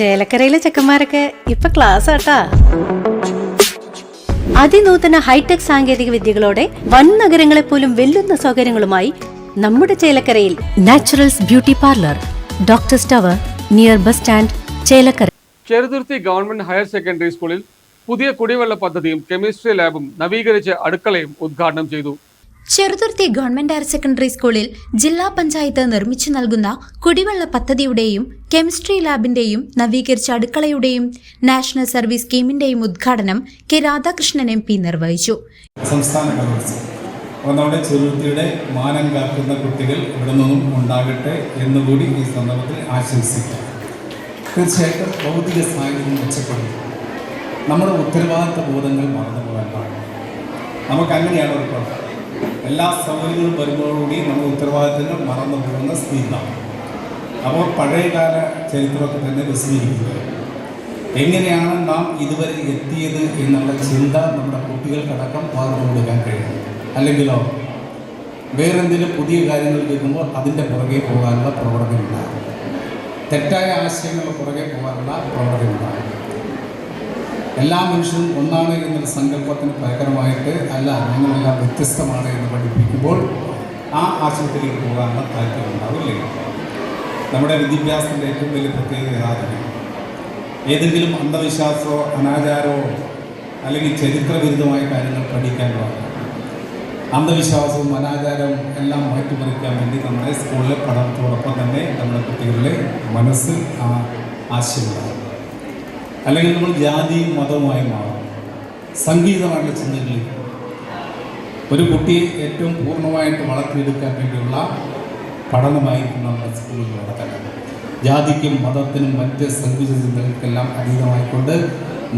ചേലക്കരയിലെ ചെക്കന്മാരൊക്കെ ഇപ്പൊ ക്ലാസ് ആട്ടാ. അതിനൂതന ഹൈടെക് സാങ്കേതിക വിദ്യകളോടെ വൻ നഗരങ്ങളെ പോലും വെല്ലുന്ന സൗകര്യങ്ങളുമായി നമ്മുടെ ചേലക്കരയിൽ naturals beauty parlour doctor സ്റ്റവർ near bus stand Chelakkara. Cheruthuruthy government higher secondary സ്കൂളിൽ പുതിയ കുടിവെള്ള പദ്ധതിയും കെമിസ്ട്രി ലാബും നവീകരിച്ച അടുക്കളയും ഉദ്ഘാടനം ചെയ്തു. ചെറുതുരുത്തി ഗവൺമെന്റ് ഹയർ സെക്കൻഡറി സ്കൂളിൽ ജില്ലാ പഞ്ചായത്ത് നിർമ്മിച്ചു നൽകുന്ന കുടിവെള്ള പദ്ധതിയുടെയും കെമിസ്ട്രി ലാബിന്റെയും നവീകരിച്ച അടുക്കളയുടെയും നാഷണൽ സർവീസ് സ്കീമിന്റെയും ഉദ്ഘാടനം കെ രാധാകൃഷ്ണൻ എം പി നിർവഹിച്ചു. സംസ്ഥാന നമ്മുടെ ചെറുതുരുത്തിയുടെ മാനം കാക്കുന്ന കുട്ടികൾ ഇവിടെ നിന്നും ഉണ്ടാകട്ടെ എന്നുകൂടി ഈ സന്ദർഭത്തിൽ ആശംസിക്കാം. തീർച്ചയായിട്ടും ഭൗതിക സാഹചര്യം മെച്ചപ്പെടുന്നു നമ്മുടെ ഉത്തരവാദിത്ത ബോധങ്ങൾ മറന്നു പോകാൻ പാടില്ല. നമുക്ക് അങ്ങനെയാണ് ഒരു കുഴപ്പം. എല്ലാ സൗകര്യങ്ങളും വരുന്നതോടുകൂടി നമ്മൾ ഉത്തരവാദിത്തങ്ങൾ മറന്നു പോകുന്ന സ്ഥിതിയാണ്. അപ്പോൾ പഴയകാല ചരിത്രമൊക്കെ തന്നെ വിശദീകരിക്കുക എങ്ങനെയാണ് നാം ഇതുവരെ എത്തിയത് എന്നുള്ള ചിന്ത നമ്മുടെ കുട്ടികൾക്കടക്കം പകർന്നു കൊടുക്കാൻ കഴിയും അല്ലെങ്കിലോ വേറെന്തെങ്കിലും പുതിയ കാര്യങ്ങൾ കേൾക്കുമ്പോൾ അതിന്റെ പുറകെ പോകാനുള്ള പ്രവണതയുണ്ടാകും. തെറ്റായ ആശയങ്ങളുടെ പുറകെ പോകാനുള്ള പ്രവണതയുണ്ടാകും. എല്ലാ മനുഷ്യരും ഒന്നാണ് എന്നൊരു സങ്കല്പത്തിന് പകരമായിട്ട് അല്ല ഞങ്ങളെല്ലാം വ്യത്യസ്തമാണ് എന്ന് പഠിപ്പിക്കുമ്പോൾ ആ ആശയത്തിലേക്ക് പോകാനുള്ള താല്പര്യം ഉണ്ടാവില്ലേ? നമ്മുടെ വിദ്യാഭ്യാസത്തിന്റെ ഏറ്റവും വലിയ പ്രത്യേകത ഏതാണ് ഏതെങ്കിലും അന്ധവിശ്വാസമോ അനാചാരമോ അല്ലെങ്കിൽ ചരിത്രവിരുദ്ധമായ കാര്യങ്ങൾ പാടില്ല. അന്ധവിശ്വാസവും അനാചാരവും എല്ലാം മാറ്റിമറിക്കാൻ വേണ്ടി നമ്മുടെ സ്കൂളിലെ പഠനത്തോടൊപ്പം തന്നെ നമ്മുടെ കുട്ടികളുടെ മനസ്സിൽ ആ ആശയമുണ്ടാകും അല്ലെങ്കിൽ നമ്മൾ ജാതിയും മതവുമായി മാറും. സംഗീതമാണ് ചിന്തകളിൽ ഒരു കുട്ടിയെ ഏറ്റവും പൂർണമായിട്ട് വളർത്തിയെടുക്കാൻ വേണ്ടിയുള്ള പഠനമായിരിക്കും നമ്മുടെ സ്കൂളിൽ നടക്കുന്നത് ജാതിക്കും മതത്തിനും മറ്റ് സങ്കുചിത ചിന്തകൾക്കെല്ലാം അതീതമായിക്കൊണ്ട്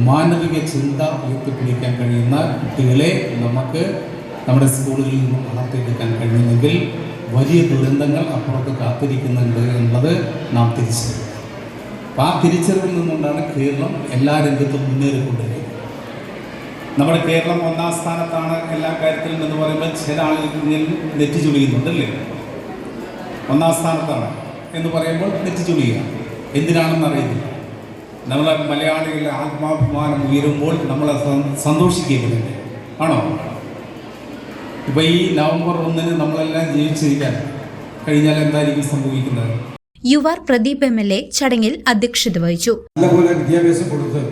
മാനവിക ചിന്ത ഉയർത്തിപ്പിടിക്കാൻ കഴിയുന്ന കുട്ടികളെ നമുക്ക് നമ്മുടെ സ്കൂളുകളിൽ നിന്ന് വളർത്തിയെടുക്കാൻ കഴിയുമെങ്കിൽ വലിയ ദുരന്തങ്ങൾ അപ്പുറത്ത് കാത്തിരിക്കുന്നുണ്ട് എന്നുള്ളത് നാം തിരിച്ചറിയും അപ്പോൾ ആ തിരിച്ചറിവിൽ നിന്നുകൊണ്ടാണ് കേരളം എല്ലാ രംഗത്തും മുന്നേറിക്കൊണ്ടിരിക്കുന്നത് നമ്മുടെ കേരളം ഒന്നാം സ്ഥാനത്താണ് എല്ലാ കാര്യത്തിലും എന്ന് പറയുമ്പോൾ ചില ആളുകൾ നെറ്റി ചുളിയുന്നുണ്ടല്ലേ ഒന്നാം സ്ഥാനത്താണ് എന്ന് പറയുമ്പോൾ നെറ്റി ചുളിയുക എന്തിനാണെന്ന് നമ്മളെ മലയാളികളുടെ ആത്മാഭിമാനം ഉയരുമ്പോൾ നമ്മളെ സ- ആണോ? ഇപ്പോൾ ഈ നവംബർ ഒന്നിന് നമ്മളെല്ലാം ജീവിച്ചിരിക്കാൻ കഴിഞ്ഞാൽ എന്തായിരിക്കും സംഭവിക്കുന്നത്? U R Pradeep M L A ചടങ്ങിൽ അധ്യക്ഷത വഹിച്ചു. നല്ലപോലെ വിദ്യാഭ്യാസം കൊടുത്ത്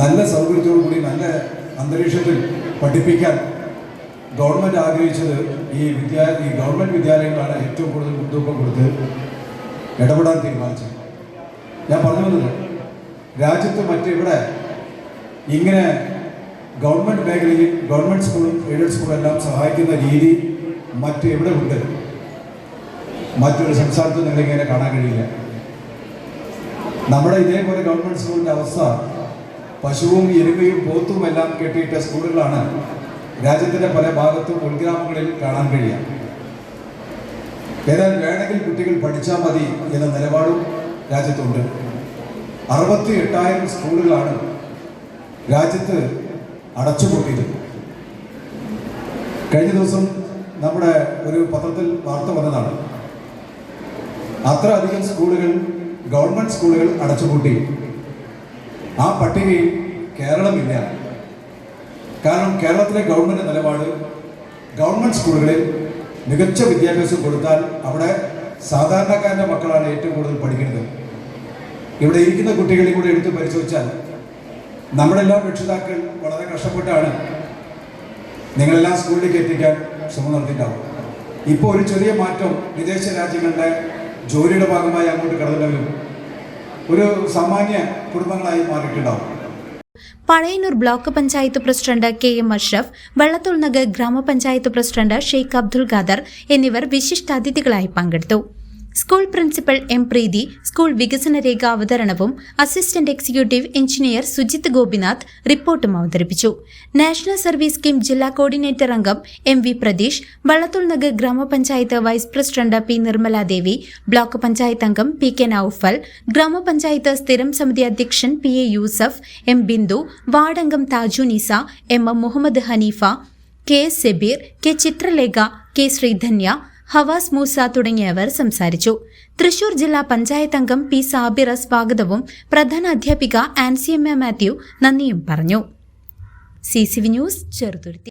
നല്ല സൗകര്യത്തോടു കൂടി നല്ല അന്തരീക്ഷത്തിൽ പഠിപ്പിക്കാൻ ഗവൺമെന്റ് ആഗ്രഹിച്ചത് ഈ വിദ്യാ ഈ ഗവൺമെന്റ് വിദ്യാലയങ്ങളാണ് ഏറ്റവും കൂടുതൽ മുൻതൂക്കം കൊടുത്ത് ഇടപെടാൻ തീരുമാനിച്ചത്. ഞാൻ പറഞ്ഞു വന്നത് രാജ്യത്ത് മറ്റിവിടെ ഇങ്ങനെ ഗവൺമെന്റ് മേഖലയിൽ ഗവൺമെന്റ് സ്കൂളും എയ്ഡഡ് സ്കൂളും എല്ലാം സഹായിക്കുന്ന രീതി മറ്റെവിടെ ഉണ്ട്? മറ്റൊരു സംസ്ഥാനത്ത് നിങ്ങളിങ്ങനെ കാണാൻ കഴിയില്ല. നമ്മുടെ ഇതേപോലെ ഗവൺമെന്റ് സ്കൂളിന്റെ അവസ്ഥ പശുവും എരുമയും പോത്തും എല്ലാം കെട്ടിയിട്ട സ്കൂളുകളാണ് രാജ്യത്തിന്റെ പല ഭാഗത്തും ഉൾഗ്രാമങ്ങളിൽ കാണാൻ കഴിയുക. ഏതായാലും വേണമെങ്കിൽ കുട്ടികൾ പഠിച്ചാൽ മതി എന്ന നിലപാടും രാജ്യത്തുണ്ട്. അറുപത്തി എട്ടായിരം സ്കൂളുകളാണ് രാജ്യത്ത് അടച്ചുപൂട്ടിയത്. കഴിഞ്ഞ ദിവസം നമ്മുടെ ഒരു പത്രത്തിൽ വാർത്ത വന്നതാണ്. അത്ര അധികം സ്കൂളുകൾ ഗവൺമെന്റ് സ്കൂളുകൾ അടച്ചുപൂട്ടി. ആ പട്ടികയിൽ കേരളമില്ല. കാരണം കേരളത്തിലെ ഗവൺമെന്റ് നിലപാട് ഗവൺമെന്റ് സ്കൂളുകളിൽ മികച്ച വിദ്യാഭ്യാസം കൊടുത്താൽ അവിടെ സാധാരണക്കാരന്റെ മക്കളാണ് ഏറ്റവും കൂടുതൽ പഠിക്കുന്നത്. ഇവിടെ ഇരിക്കുന്ന കുട്ടികളെ കൂടെ എടുത്ത് പരിശോധിച്ചാൽ നമ്മളെല്ലാം രക്ഷിതാക്കൾ വളരെ കഷ്ടപ്പെട്ടാണ് നിങ്ങളെല്ലാം സ്കൂളിലേക്ക് എത്തിക്കാൻ ശ്രമം നടത്തിയിട്ടുണ്ടാവും ഇപ്പോൾ ഒരു ചെറിയ മാറ്റം വിദേശ രാജ്യങ്ങളുടെ ജോലിയുടെ ഭാഗമായി അങ്ങോട്ട് കടന്നവരും ഒരു സാമാന്യ കുടുംബങ്ങളായി മാറിയിട്ടുണ്ടാവും. Pazhayannur block panchayat president K M Ashraf Vallathol Nagar ഗ്രാമപഞ്ചായത്ത് പ്രസിഡന്റ് ഷെയ്ഖ് അബ്ദുൽ ഖാദർ എന്നിവർ വിശിഷ്ടാതിഥികളായി പങ്കെടുത്തു. School principal M Preethi school വികസന രേഖ അവതരണവും assistant executive engineer Sujith Gopinath റിപ്പോർട്ടും അവതരിപ്പിച്ചു. നാഷണൽ സർവീസ് സ്കീം ജില്ലാ കോർഡിനേറ്റർ അംഗം എം വി പ്രതീഷ് വള്ളത്തോൾ നഗർ ഗ്രാമപഞ്ചായത്ത് vice president P Nirmaladevi block panchayat അംഗം പി കെ നൌഫൽ ഗ്രാമപഞ്ചായത്ത് സ്ഥിരം സമിതി അധ്യക്ഷൻ P A Yusuf M Bindu വാർഡംഗം Thaju Nisa M M Muhammad Haneefa K S Sebeer K Chithralekha K Sreedhanya Havas Moosa തുടങ്ങിയവർ സംസാരിച്ചു. തൃശൂർ ജില്ലാ പഞ്ചായത്ത് അംഗം പി സാബിറ സ്വാഗതവും പ്രധാന അധ്യാപിക ആൻസിയമ്മ മാത്യു നന്ദിയും പറഞ്ഞു. C C V news Cheruthuruthy.